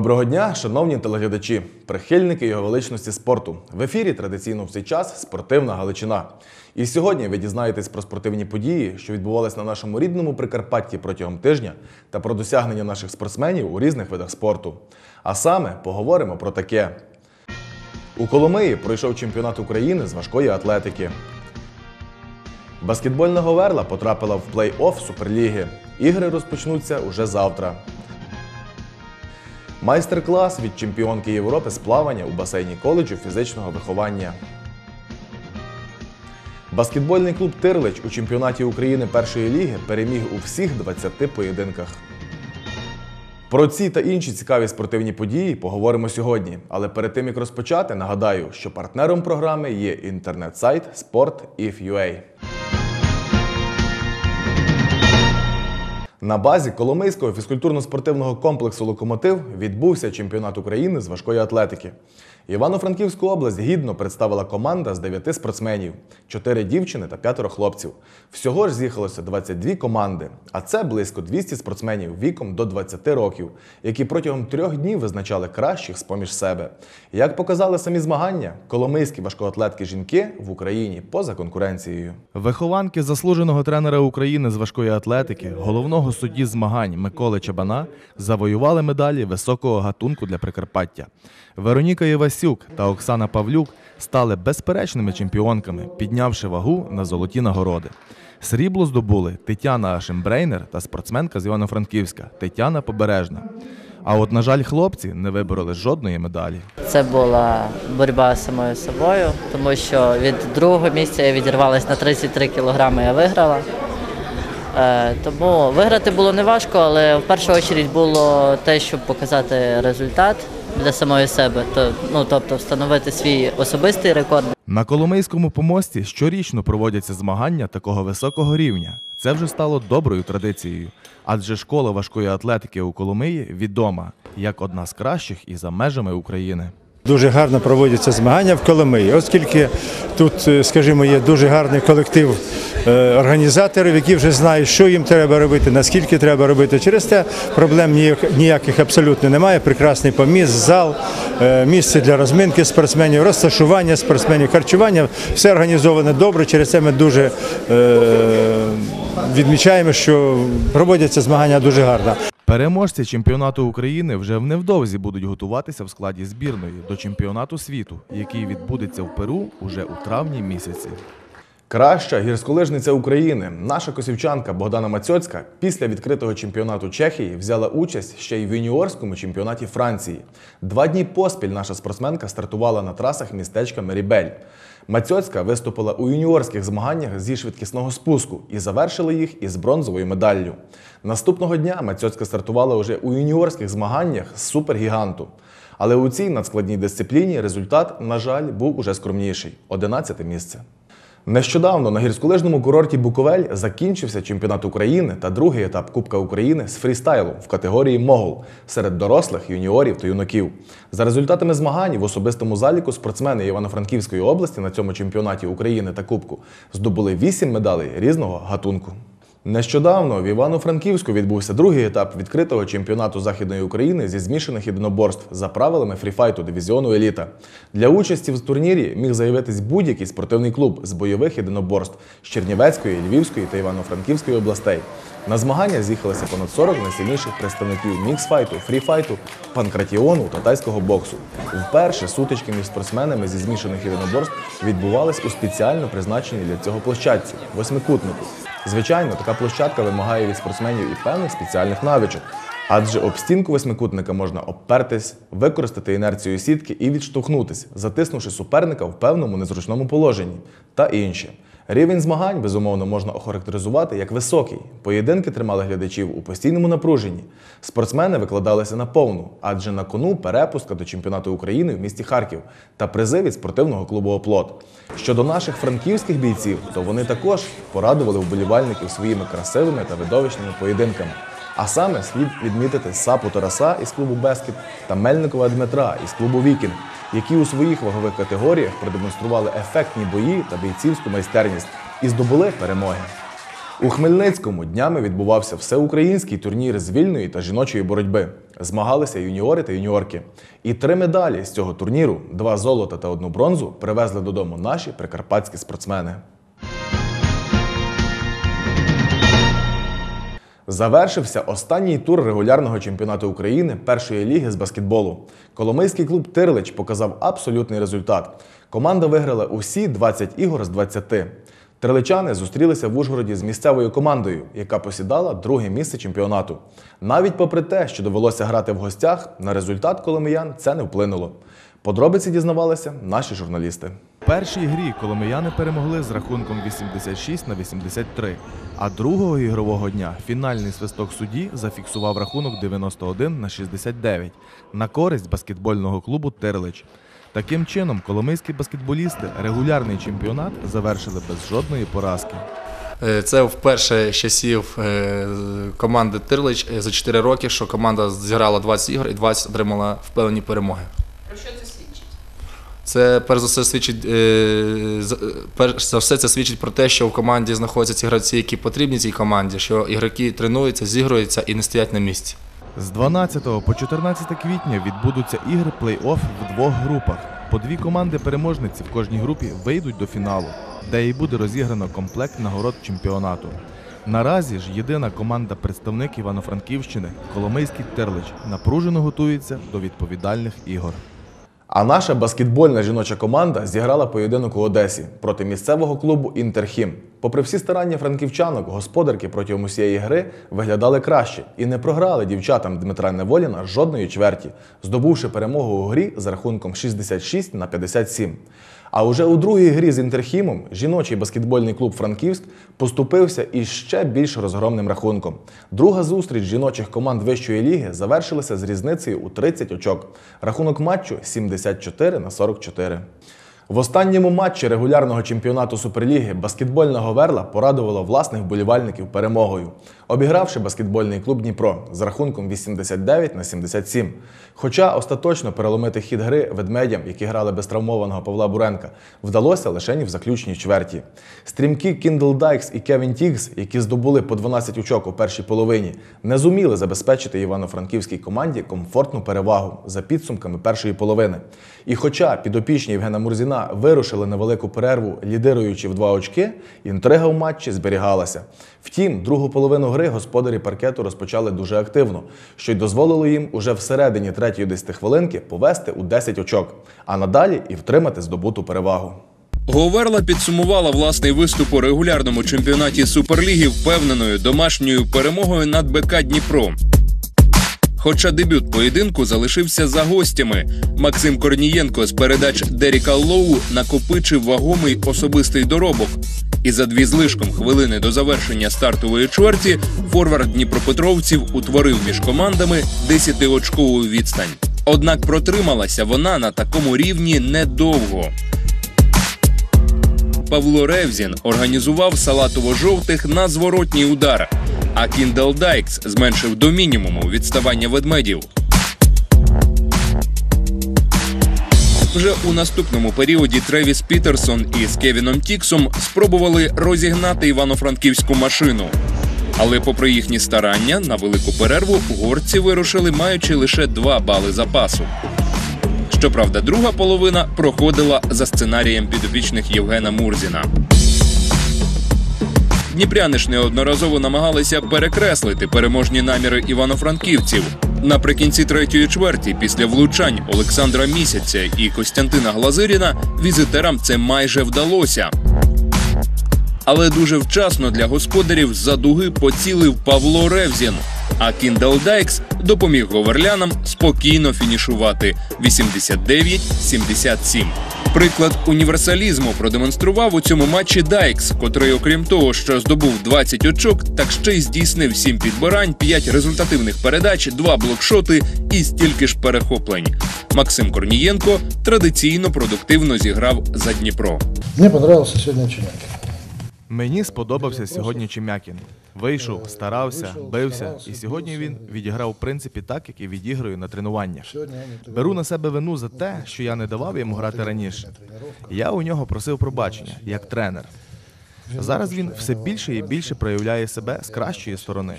Доброго дня, шановні телеглядачі, прихильники його величності спорту. В ефірі традиційно в цей час спортивна Галичина. І сьогодні ви дізнаєтесь про спортивні події, що відбувалися на нашому рідному Прикарпатті протягом тижня, та про досягнення наших спортсменів у різних видах спорту. А саме поговоримо про таке: у Коломиї пройшов чемпіонат України з важкої атлетики. Баскетбольна Говерла потрапила в плей-офф Суперліги. Ігри розпочнуться уже завтра. Майстер-клас від чемпіонки Європи з плавання у басейні коледжу фізичного виховання. Баскетбольний клуб Тирлич у чемпіонаті України першої ліги переміг у всіх 20 поєдинках. Про ці та інші цікаві спортивні події поговоримо сьогодні. Але перед тим як розпочати, нагадаю, що партнером програми є інтернет-сайт Sport.if.ua. На базі Коломийського фізкультурно-спортивного комплексу Локомотив відбувся чемпіонат України з важкої атлетики. Івано-Франківську область гідно представила команда з 9 спортсменів, 4 дівчини та 5 хлопців. Всього ж з'їхалося 22 команди, а це близько 200 спортсменів віком до 20 років, які протягом трьох днів визначали кращих з поміж себе. Як показали самі змагання, коломийські важкоатлетки жінки в Україні поза конкуренцією. Вихованки заслуженого тренера України з важкої атлетики, головного судді змагань Миколи Чабана завоювали медалі високого гатунку для Прикарпаття. Вероніка Євасюк та Оксана Павлюк стали безперечними чемпіонками, піднявши вагу на золоті нагороди. Срібло здобули Тетяна Ашембрейнер та спортсменка з Івано-Франківська Тетяна Побережна. А от, на жаль, хлопці не вибороли жодної медалі. Це була боротьба з самою собою, тому що від другого місця я відірвалася на 33 кілограми, я виграла. Е, тому виграти було не важко, але в першу чергу було те, щоб показати результат для самої себе, то, ну, тобто встановити свій особистий рекорд. На Коломийському помості щорічно проводяться змагання такого високого рівня. Це вже стало доброю традицією, адже школа важкої атлетики у Коломиї відома як одна з кращих і за межами України. Дуже гарно проводяться змагання в Коломиї, оскільки тут, е, скажімо, є дуже гарний колектив е, організаторів, які вже знають, що їм треба робити, наскільки треба робити. Через те проблем ніяких абсолютно немає. Прекрасний поміст, зал, е, місце для розминки спортсменів, розташування спортсменів, харчування все організовано добре. Через це ми дуже відмічаємо, що проводяться змагання дуже гарно. Переможці чемпіонату України вже невдовзі будуть готуватися в складі збірної до чемпіонату світу, який відбудеться в Перу уже у травні місяці. Краща гірськолижниця України, наша косівчанка Богдана Мацьоцька після відкритого чемпіонату Чехії взяла участь ще й в юніорському чемпіонаті Франції. Два дні поспіль наша спортсменка стартувала на трасах містечка Мерібель. Мацьоцька виступила у юніорських змаганнях зі швидкісного спуску і завершила їх із бронзовою медаллю. Наступного дня Мацьоцька стартувала уже у юніорських змаганнях з супергіганту. Але у цій надскладній дисципліні результат, на жаль, був уже скромніший 11 місце. Нещодавно на гірськолижному курорті Буковель закінчився чемпіонат України та другий етап Кубка України з фрістайлу в категорії Могул серед дорослих, юніорів та юнаків. За результатами змагань в особистому заліку спортсмени Івано-Франківської області на цьому чемпіонаті України та Кубку здобули 8 медалей різного гатунку. Нещодавно в Івано-Франківську відбувся другий етап відкритого чемпіонату Західної України зі змішаних єдиноборств за правилами фріфайту дивізіону еліта. Для участі в турнірі міг заявитись будь-який спортивний клуб з бойових єдиноборств з Чернівецької, Львівської та Івано-Франківської областей. На змагання з'їхалися понад 40 найсильніших представників міксфайту, фріфайту, панкратіону та тайського боксу. Вперше сутички між спортсменами зі змішаних єдиноборств відбувались у спеціально призначеній для цього площадці восьмикутнику. Звичайно, така площадка вимагає від спортсменів і певних спеціальних навичок. Адже об стінку восьмикутника можна обпертись, використати інерцію сітки і відштовхнутись, затиснувши суперника в певному незручному положенні та інше. Рівень змагань, безумовно, можна охарактеризувати як високий. Поєдинки тримали глядачів у постійному напруженні. Спортсмени викладалися на повну, адже на кону перепустка до чемпіонату України в місті Харків та призи від спортивного клубу Оплот. Щодо наших франківських бійців, то вони також порадували вболівальників своїми красивими та видовищними поєдинками. А саме слід відмітити Сапу Тараса із клубу Бескет та Мельникова Дмитра із клубу Вікінг, які у своїх вагових категоріях продемонстрували ефектні бої та бійцівську майстерність і здобули перемоги. У Хмельницькому днями відбувався всеукраїнський турнір з вільної та жіночої боротьби. Змагалися юніори та юніорки. І три медалі з цього турніру, два золота та одну бронзу, привезли додому наші прикарпатські спортсмени. Завершився останній тур регулярного чемпіонату України першої ліги з баскетболу. Коломийський клуб Тирлич показав абсолютний результат. Команда виграла усі 20 ігор з 20. Терличани зустрілися в Ужгороді з місцевою командою, яка посідала друге місце чемпіонату. Навіть попри те, що довелося грати в гостях, на результат коломиян це не вплинуло. Подробиці дізнавалися наші журналісти. В першій грі коломияни перемогли з рахунком 86 на 83, а другого ігрового дня фінальний свисток судді зафіксував рахунок 91 на 69 на користь баскетбольного клубу Терлич. Таким чином, коломийські баскетболісти регулярний чемпіонат завершили без жодної поразки. Е, Це вперше з часів е, команди Тирлич за 4 роки, що команда зіграла 20 ігор і 20 отримала впевнені перемоги. Про що це перш за все свідчить е, е, перш за все це свідчить про те, що в команді знаходяться ці гравці, які потрібні цій команді, що ігроки тренуються, зігруються і не стоять на місці. З 12 по 14 квітня відбудуться ігри плей-офф в двох групах. По дві команди-переможниці в кожній групі вийдуть до фіналу, де і буде розіграно комплект нагород чемпіонату. Наразі ж єдина команда представник Івано-Франківщини Коломийський Терлич напружено готується до відповідальних ігор. А наша баскетбольна жіноча команда зіграла поєдинок у Одесі проти місцевого клубу Інтерхім. Попри всі старання франківчанок, господарки протягом усієї гри виглядали краще і не програли дівчатам Дмитра Неволіна жодної чверті, здобувши перемогу у грі з рахунком 66 на 57. А уже у другій грі з Інтерхімом жіночий баскетбольний клуб Франківськ поступився із ще більш розгромним рахунком. Друга зустріч жіночих команд вищої ліги завершилася з різницею у 30 очок. Рахунок матчу 74 на 44. В останньому матчі регулярного чемпіонату Суперліги баскетбольна Говерла порадувала власних вболівальників перемогою, обігравши баскетбольний клуб Дніпро з рахунком 89 на 77. Хоча остаточно переломити хід гри ведмедям, які грали без травмованого Павла Буренка, вдалося лише в заключній чверті. Стрімкі Кіндл Дайкс і Кевін Тігс, які здобули по 12 очок у першій половині, не зуміли забезпечити івано-франківській команді комфортну перевагу за підсумками першої половини. І хоча підопічні Євгена Мурзіна вирушили на велику перерву, лідируючи в два очки, інтрига в матчі зберігалася. Втім, другу половину гри господарі паркету розпочали дуже активно, що й дозволило їм уже всередині третьої 10 хвилинки повести у 10 очок, а надалі і втримати здобуту перевагу. Говерла підсумувала власний виступ у регулярному чемпіонаті Суперліги впевненою домашньою перемогою над БК Дніпро. Хоча дебют поєдинку залишився за гостями. Максим Корнієнко з передач Деріка Лоу накопичив вагомий особистий доробок. І за дві злишком хвилини до завершення стартової чверті форвард Дніпропетровців утворив між командами 10-очкову відстань. Однак протрималася вона на такому рівні недовго. Павло Ревзін організував салатово-жовтих на зворотній удар, а Кіндал Дайкс зменшив до мінімуму відставання ведмедів. Вже у наступному періоді Тревіс Пітерсон із Кевіном Тіксом спробували розігнати івано-франківську машину. Але, попри їхні старання, на велику перерву горці вирушили, маючи лише два бали запасу. Щоправда, друга половина проходила за сценарієм підопічних Євгена Мурзіна. Дніпряни ж неодноразово намагалися перекреслити переможні наміри івано-франківців. Наприкінці третьої чверті, після влучань Олександра Місяця і Костянтина Глазиріна, візитерам це майже вдалося. Але дуже вчасно для господарів за дуги поцілив Павло Ревзін. А Кіндал Дайкс допоміг говерлянам спокійно фінішувати 89-77. Приклад універсалізму продемонстрував у цьому матчі Дайкс, котрий, окрім того, що здобув 20 очок, так ще й здійснив 7 підбирань, 5 результативних передач, 2 блокшоти і стільки ж перехоплень. Максим Корнієнко традиційно продуктивно зіграв за Дніпро. Мне понравился сегодня Чинякин. Мені сподобався сьогодні Чемякін. Вийшов, старався, бився, і сьогодні він відіграв в принципі так, як і відіграю на тренуваннях. Беру на себе вину за те, що я не давав йому грати раніше. Я у нього просив пробачення як тренер. Зараз він все більше і більше проявляє себе з кращої сторони.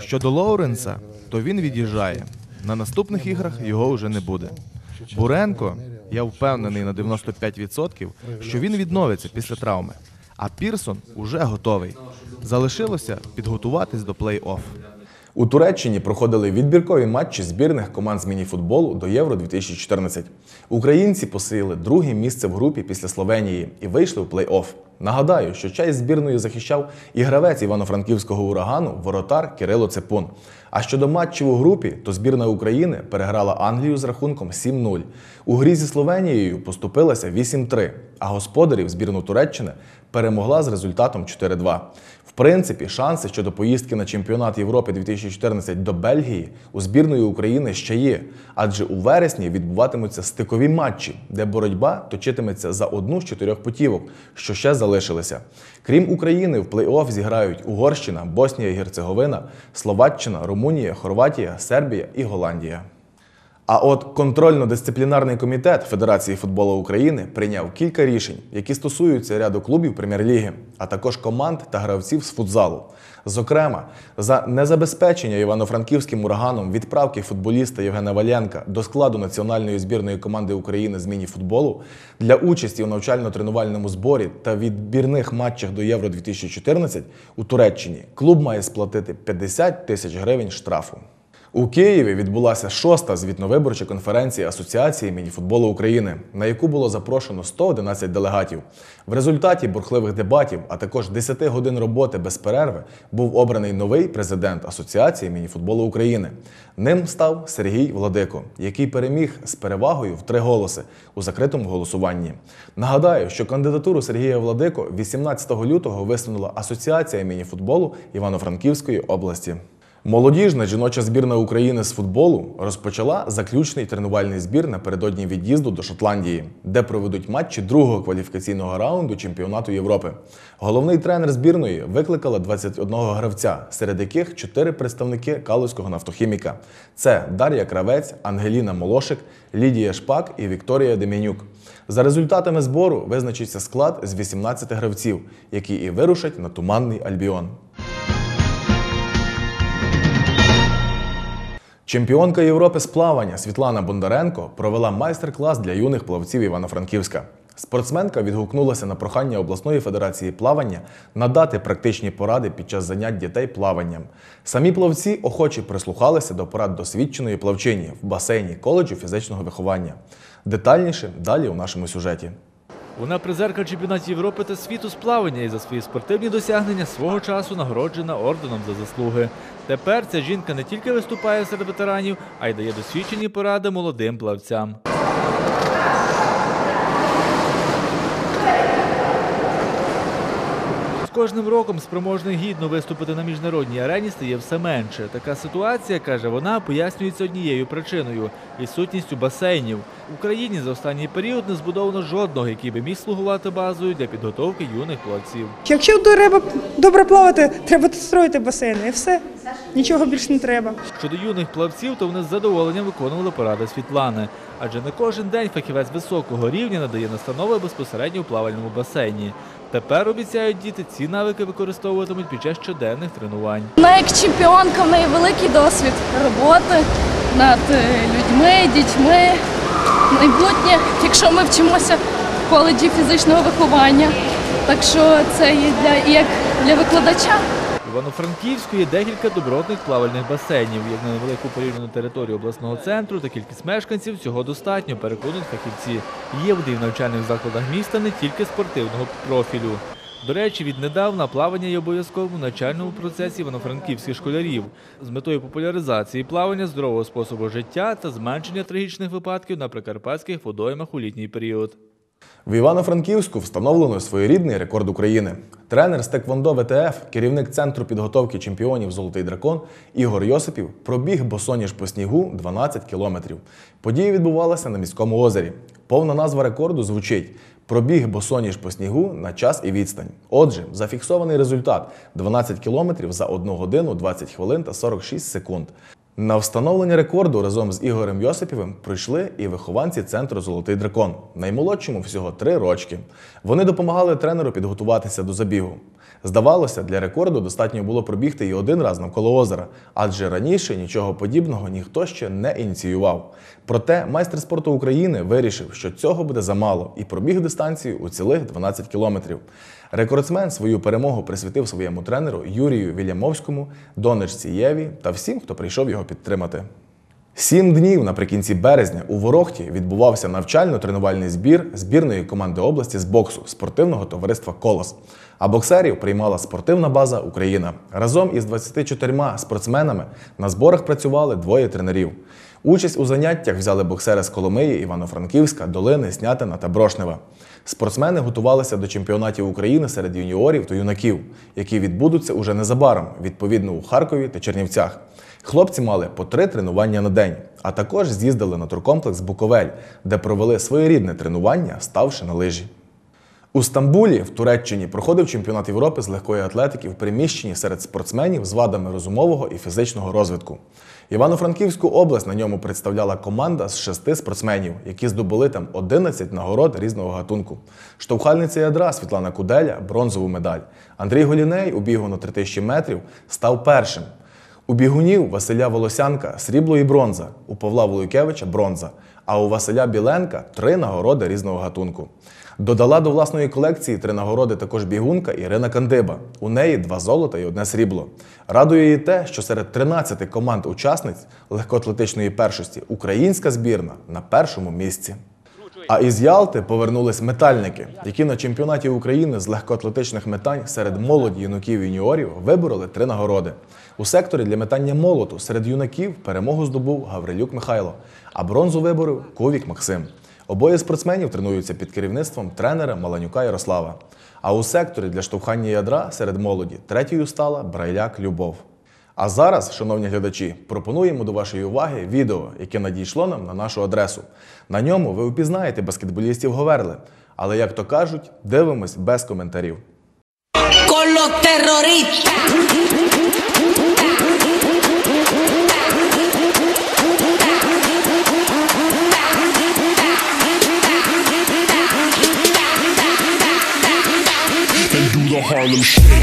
Щодо Лоуренса, то він від'їжджає. На наступних іграх його вже не буде. Буренко, я впевнений на 95%, що він відновиться після травми. А Пірсон уже готовий. Залишилося підготуватись до плей-офф. У Туреччині проходили відбіркові матчі збірних команд з мініфутболу до Євро 2014. Українці посилили друге місце в групі після Словенії і вийшли в плей-офф. Нагадаю, що честь збірної захищав і гравець івано-франківського урагану воротар Кирило Цепун. А щодо матчів у групі, то збірна України переграла Англію з рахунком 7-0. У грі зі Словенією поступилася 8-3, а господарів збірну Туреччини перемогла з результатом 4-2. В принципі, шанси щодо поїздки на чемпіонат Європи 2014 до Бельгії у збірної України ще є, адже у вересні відбуватимуться стикові матчі, де боротьба точитиметься за одну з чотирьох путівок, що ще залишилися. Крім України, в плей-офф зіграють Угорщина, Боснія і Герцеговина, Словаччина, Румунія, Хорватія, Сербія і Голландія. А от контрольно-дисциплінарний комітет Федерації футболу України прийняв кілька рішень, які стосуються ряду клубів прем'єр-ліги, а також команд та гравців з футзалу. Зокрема, за незабезпечення івано-франківським ураганом відправки футболіста Євгена Валенка до складу національної збірної команди України з міні-футболу для участі у навчально-тренувальному зборі та відбірних матчах до Євро 2014 у Туреччині клуб має сплатити 50 тисяч гривень штрафу. У Києві відбулася шоста звітновиборча конференція Асоціації мініфутболу України, на яку було запрошено 111 делегатів. В результаті бурхливих дебатів, а також 10 годин роботи без перерви, був обраний новий президент Асоціації мініфутболу України. Ним став Сергій Владико, який переміг з перевагою в три голоси у закритому голосуванні. Нагадаю, що кандидатуру Сергія Владико 18 лютого висунула Асоціація мініфутболу Івано-Франківської області. Молодіжна жіноча збірна України з футболу розпочала заключний тренувальний збір напередодні від'їзду до Шотландії, де проведуть матчі другого кваліфікаційного раунду чемпіонату Європи. Головний тренер збірної викликала 21 гравця, серед яких 4 представники Калузького нафтохіміка. Це Дар'я Кравець, Ангеліна Молошик, Лідія Шпак і Вікторія Дем'янюк. За результатами збору визначиться склад з 18 гравців, які і вирушать на туманний Альбіон. Чемпіонка Європи з плавання Світлана Бондаренко провела майстер-клас для юних плавців Івано-Франківська. Спортсменка відгукнулася на прохання обласної федерації плавання надати практичні поради під час занять дітей плаванням. Самі плавці охоче прислухалися до порад досвідченої плавчині в басейні коледжу фізичного виховання. Детальніше далі у нашому сюжеті. Вона призерка чемпіонатів Європи та світу з плавання і за свої спортивні досягнення свого часу нагороджена орденом за заслуги. Тепер ця жінка не тільки виступає серед ветеранів, а й дає досвідчені поради молодим плавцям. Кожним роком спроможних гідно виступити на міжнародній арені стає все менше. Така ситуація, каже вона, пояснюється однією причиною відсутністю басейнів. В Україні за останній період не збудовано жодного, який би міг слугувати базою для підготовки юних плавців. Якщо треба добре плавати, треба строїти басейни і все. Нічого більше не треба. Щодо юних плавців, то вони з задоволенням виконували поради Світлани. Адже не кожен день фахівець високого рівня надає настанови безпосередньо у плавальному басейні. Тепер обіцяють діти ці навики використовуватимуть під час щоденних тренувань. Вона як чемпіонка в неї великий досвід роботи над е, людьми, дітьми. Майбутнє, якщо ми вчимося в коледжі фізичного виховання. Так що це є для як для викладача. Є декілька добротних плавальних басейнів. Як на невелику порівняну територію обласного центру та кількість мешканців цього достатньо, переконують фахівці. Є води в навчальних закладах міста не тільки спортивного профілю. До речі, віднедавна плавання є обов'язковим у навчальному процесі івано-франківських школярів з метою популяризації плавання, здорового способу життя та зменшення трагічних випадків на прикарпатських водоймах у літній період. В Івано-Франківську встановлено своєрідний рекорд України. Тренер з Теквондо ВТФ, керівник центру підготовки чемпіонів Золотий дракон Ігор Йосипів пробіг босоніж по снігу 12 кілометрів. Подія відбувалася на міському озері. Повна назва рекорду звучить пробіг босоніж по снігу на час і відстань. Отже, зафіксований результат 12 кілометрів за 1 годину 20 хвилин та 46 секунд. На встановлення рекорду разом з Ігорем Йосипівим прийшли і вихованці центру Золотий дракон. Наймолодшому всього три рочки. Вони допомагали тренеру підготуватися до забігу. Здавалося, для рекорду достатньо було пробігти і один раз навколо озера, адже раніше нічого подібного ніхто ще не ініціював. Проте майстер спорту України вирішив, що цього буде замало, і пробіг дистанцію у цілих 12 кілометрів. Рекордсмен свою перемогу присвятив своєму тренеру Юрію Вільямовському, донечці Єві та всім, хто прийшов його підтримати. Сім днів наприкінці березня у Ворохті відбувався навчально-тренувальний збір збірної команди області з боксу спортивного товариства Колос. А боксерів приймала спортивна база Україна. Разом із 24 спортсменами на зборах працювали двоє тренерів. Участь у заняттях взяли боксери з Коломиї, Івано-Франківська, Долини, Снятина та Брошнева. Спортсмени готувалися до чемпіонатів України серед юніорів та юнаків, які відбудуться уже незабаром, відповідно у Харкові та Чернівцях. Хлопці мали по три тренування на день, а також з'їздили на туркомплекс Буковель, де провели своєрідне тренування, ставши на лижі. У Стамбулі, в Туреччині, проходив чемпіонат Європи з легкої атлетики в приміщенні серед спортсменів з вадами розумового і фізичного розвитку. Івано-Франківську область на ньому представляла команда з шести спортсменів, які здобули там 11 нагород різного гатунку. Штовхальниця ядра Світлана Куделя бронзову медаль. Андрій Голіней у бігу на 3000 метрів став першим. У бігунів Василя Волосянка срібло і бронза, у Павла Волойкевича бронза, а у Василя Біленка три нагороди різного гатунку. Додала до власної колекції три нагороди також бігунка Ірина Кандиба. У неї два золота і одне срібло. Радує її те, що серед 13 команд-учасниць легкоатлетичної першості українська збірна на першому місці. А із Ялти повернулись метальники, які на чемпіонаті України з легкоатлетичних метань серед молоді юнаків і юніорів вибороли три нагороди. У секторі для метання молоту серед юнаків перемогу здобув Гаврилюк Михайло, а бронзу виборив Ковік Максим. Обоє спортсменів тренуються під керівництвом тренера Маланюка Ярослава. А у секторі для штовхання ядра серед молоді третьою стала Брайляк Любов. А зараз, шановні глядачі, пропонуємо до вашої уваги відео, яке надійшло нам на нашу адресу. На ньому ви впізнаєте баскетболістів Говерли. Але, як то кажуть, дивимось без коментарів. con los Harlem shit.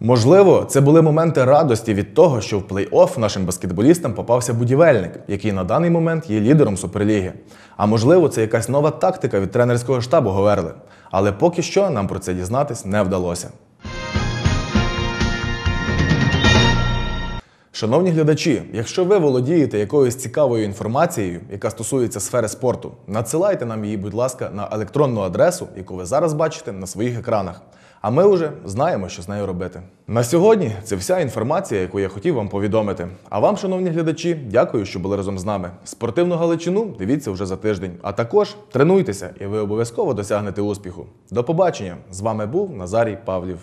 Можливо, це були моменти радості від того, що в плей-офф нашим баскетболістам попався будівельник, який на даний момент є лідером Суперліги. А можливо, це якась нова тактика від тренерського штабу Говерли. Але поки що нам про це дізнатись не вдалося. Шановні глядачі, якщо ви володієте якоюсь цікавою інформацією, яка стосується сфери спорту, надсилайте нам її, будь ласка, на електронну адресу, яку ви зараз бачите на своїх екранах. А ми вже знаємо, що з нею робити. На сьогодні це вся інформація, яку я хотів вам повідомити. А вам, шановні глядачі, дякую, що були разом з нами. Спортивну галичину дивіться вже за тиждень. А також тренуйтеся, і ви обов'язково досягнете успіху. До побачення! З вами був Назарій Павлів.